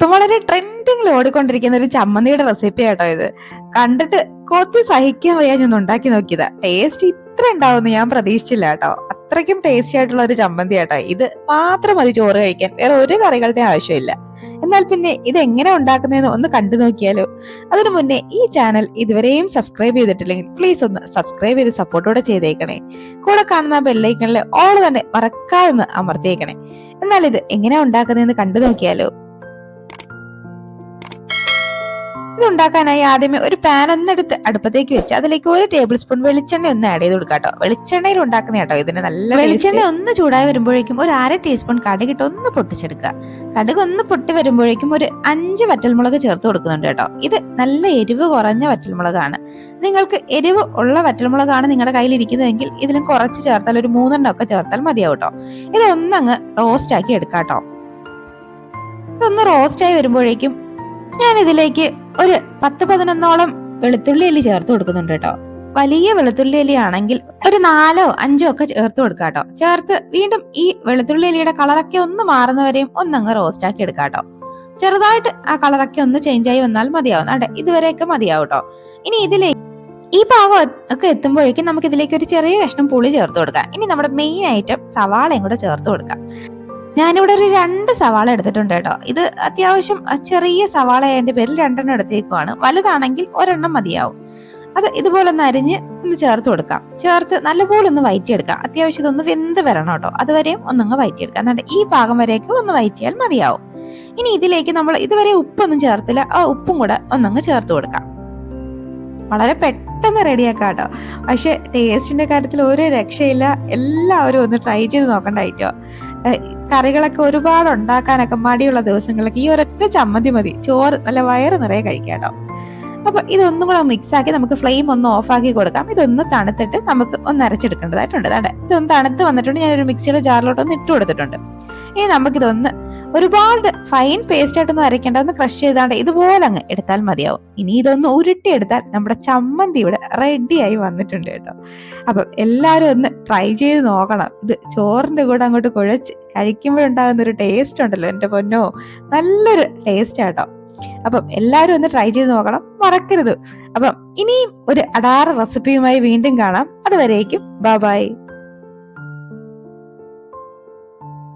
ഇപ്പൊ വളരെ ട്രെൻഡിങ്ങിൽ ഓടിക്കൊണ്ടിരിക്കുന്ന ഒരു ചമ്മന്തിയുടെ റെസിപ്പി ആട്ടോ ഇത്. കണ്ടിട്ട് കൊത്തി സഹിക്കാൻ വയ്യാൻ ഞാൻ ഉണ്ടാക്കി നോക്കിയതാ. ടേസ്റ്റ് ഇത്ര ഉണ്ടാവുമെന്ന് ഞാൻ പ്രതീക്ഷിച്ചില്ല കേട്ടോ. അത്രയ്ക്കും ടേസ്റ്റി ആയിട്ടുള്ള ഒരു ചമ്മന്തി ആട്ടോ ഇത്. മാത്രം മതി ചോറ് കഴിക്കാൻ. വേറെ ഒരു കറികളുടെ ആവശ്യമില്ല. എന്നാൽ പിന്നെ ഇത് എങ്ങനെ ഉണ്ടാക്കുന്നതെന്ന് ഒന്ന് കണ്ടു നോക്കിയാലോ. അതിനു മുന്നേ ഈ ചാനൽ ഇതുവരെയും സബ്സ്ക്രൈബ് ചെയ്തിട്ടില്ലെങ്കിൽ പ്ലീസ് ഒന്ന് സബ്സ്ക്രൈബ് ചെയ്ത് സപ്പോർട്ടോടെ ചെയ്തേക്കണേ. കൂടെ കാണുന്ന ബെല്ലൈക്കണിലെ ഓൾ തന്നെ മറക്കാതെ അമർത്തിയേക്കണേ. എന്നാൽ ഇത് എങ്ങനെയാ ഉണ്ടാക്കുന്നതെന്ന് കണ്ടു നോക്കിയാലോ. ഇത് ഉണ്ടാക്കാനായി ആദ്യമേ ഒരു പാൻ ഒന്നെടുത്ത് അടുപ്പത്തേക്ക് വെച്ച് അതിലേക്ക് ഒരു ടേബിൾ സ്പൂൺ വെളിച്ചെണ്ണ ഒന്ന് ആഡ് ചെയ്ത് കൊടുക്കാം കേട്ടോ വെളിച്ചെണ്ണയിൽ ഉണ്ടാക്കുന്ന കേട്ടോ ഇതിന് നല്ല വെളിച്ചെണ്ണ ഒന്ന് ചൂടായി വരുമ്പോഴേക്കും ഒരു അര ടീസ്പൂൺ കടുകിട്ട് ഒന്ന് പൊട്ടിച്ചെടുക്കുക. കടുക് ഒന്ന് പൊട്ടി വരുമ്പോഴേക്കും ഒരു അഞ്ച് വറ്റൽമുളക് ചേർത്ത് കൊടുക്കുന്നുണ്ട് കേട്ടോ. ഇത് നല്ല എരിവ് കുറഞ്ഞ വറ്റൽമുളകാണ്. നിങ്ങൾക്ക് എരിവ് ഉള്ള വറ്റൽമുളകാണ് നിങ്ങളുടെ കയ്യിൽ ഇരിക്കുന്നതെങ്കിൽ ഇതിലും കുറച്ച് ചേർത്താൽ ഒരു മൂന്നെണ്ണം ഒക്കെ ചേർത്താൽ മതിയാവും കേട്ടോ. ഇത് ഒന്നങ്ങ് റോസ്റ്റ് ആക്കി എടുക്കാം കേട്ടോ ഇതൊന്ന് റോസ്റ്റ് ആയി വരുമ്പോഴേക്കും ഞാൻ ഇതിലേക്ക് ഒരു പത്ത് പതിനൊന്നോളം വെളുത്തുള്ളി അല്ലി ചേർത്ത് കൊടുക്കുന്നുണ്ട് കേട്ടോ. വലിയ വെളുത്തുള്ളി അല്ലി ആണെങ്കിൽ ഒരു നാലോ അഞ്ചോ ഒക്കെ ചേർത്ത് കൊടുക്കാം കേട്ടോ. ചേർത്ത് വീണ്ടും ഈ വെളുത്തുള്ളി അല്ലിയുടെ കളറൊക്കെ ഒന്ന് മാറുന്നവരെയും ഒന്നങ്ങ് റോസ്റ്റ് ആക്കി എടുക്കാം കേട്ടോ. ചെറുതായിട്ട് ആ കളറൊക്കെ ഒന്ന് ചേഞ്ച് ആയി വന്നാൽ മതിയാവും. അതെ ഇതുവരെയൊക്കെ മതിയാവും കേട്ടോ. ഇനി ഇതിലേക്ക് ഈ പാകം ഒക്കെ എത്തുമ്പോഴേക്കും നമുക്ക് ഇതിലേക്ക് ഒരു ചെറിയ കഷ്ണം പുളി ചേർത്ത് കൊടുക്കാം. ഇനി നമ്മുടെ മെയിൻ ഐറ്റം സവാളയും കൂടെ ചേർത്ത് കൊടുക്കാം. ഞാനിവിടെ ഒരു രണ്ട് സവാള എടുത്തിട്ടുണ്ട് കേട്ടോ. ഇത് അത്യാവശ്യം ചെറിയ സവാള എന്റെ പേരിൽ രണ്ടെണ്ണം എടുത്തേക്കുവാണ്. വലുതാണെങ്കിൽ ഒരെണ്ണം മതിയാവും. അത് ഇതുപോലെ ഒന്ന് അരിഞ്ഞ് ഒന്ന് ചേർത്ത് കൊടുക്കാം. ചേർത്ത് നല്ലപോലെ ഒന്ന് വയറ്റിയെടുക്കാം. അത്യാവശ്യം ഇതൊന്ന് വെന്ത് വരണം കേട്ടോ. അതുവരെയും ഒന്നങ്ങ് വയറ്റിയെടുക്കാം. എന്നിട്ട് ഈ പാകം വരെയൊക്കെ ഒന്ന് വയറ്റിയാൽ മതിയാവും. ഇനി ഇതിലേക്ക് നമ്മൾ ഇതുവരെ ഉപ്പൊന്നും ചേർത്തില്ല. ആ ഉപ്പും കൂടെ ഒന്നങ്ങ് ചേർത്ത് കൊടുക്കാം. വളരെ പെട്ടെന്ന് റെഡിയാക്കാം കേട്ടോ. പക്ഷെ ടേസ്റ്റിന്റെ കാര്യത്തിൽ ഒരു രക്ഷയില്ല. എല്ലാവരും ഒന്ന് ട്രൈ ചെയ്ത് നോക്കണ്ടായിട്ടോ കറികളൊക്കെ ഒരുപാട് ഉണ്ടാക്കാനൊക്കെ മടിയുള്ള ദിവസങ്ങളിലൊക്കെ ഈ ഒരൊറ്റ ചമ്മന്തി മതി. ചോറ് നല്ല വയറ് നിറയെ കഴിക്കാം കേട്ടോ. അപ്പൊ ഇതൊന്നും കൂടെ മിക്സ് ആക്കി നമുക്ക് ഫ്ലെയിം ഒന്ന് ഓഫ് ആക്കി കൊടുക്കാം. ഇതൊന്ന് തണുത്തിട്ട് നമുക്ക് ഒന്ന് അരച്ചെടുക്കേണ്ടതായിട്ടുണ്ട്. അതെ ഇതൊന്ന് തണുത്ത് വന്നിട്ടുണ്ട്. ഞാനൊരു മിക്സിയുടെ ജാറിലോട്ട് ഒന്ന് ഇട്ട് കൊടുത്തിട്ടുണ്ട് ഇനി നമുക്കിതൊന്ന് ഒരുപാട് ഫൈൻ പേസ്റ്റ് ആയിട്ടൊന്നും അരയ്ക്കേണ്ട ഒന്ന് ക്രഷ് ചെയ്താണ്ട് ഇതുപോലെ അങ്ങ് എടുത്താൽ മതിയാവും. ഇനി ഇതൊന്ന് ഉരുട്ടി എടുത്താൽ നമ്മുടെ ചമ്മന്തി ഇവിടെ റെഡിയായി വന്നിട്ടുണ്ട് കേട്ടോ. അപ്പം എല്ലാവരും ഒന്ന് ട്രൈ ചെയ്ത് നോക്കണം. ഇത് ചോറിന്റെ കൂടെ അങ്ങോട്ട് കുഴച്ച് കഴിക്കുമ്പോഴുണ്ടാകുന്ന ഒരു ടേസ്റ്റ് ഉണ്ടല്ലോ എന്റെ പൊന്നോ. നല്ലൊരു ടേസ്റ്റ് ആട്ടോ അപ്പം എല്ലാവരും ഒന്ന് ട്രൈ ചെയ്ത് നോക്കണം. മറക്കരുത്. അപ്പം ഇനിയും ഒരു അടാറ് റെസിപ്പിയുമായി വീണ്ടും കാണാം. അതുവരേക്കും. ബൈ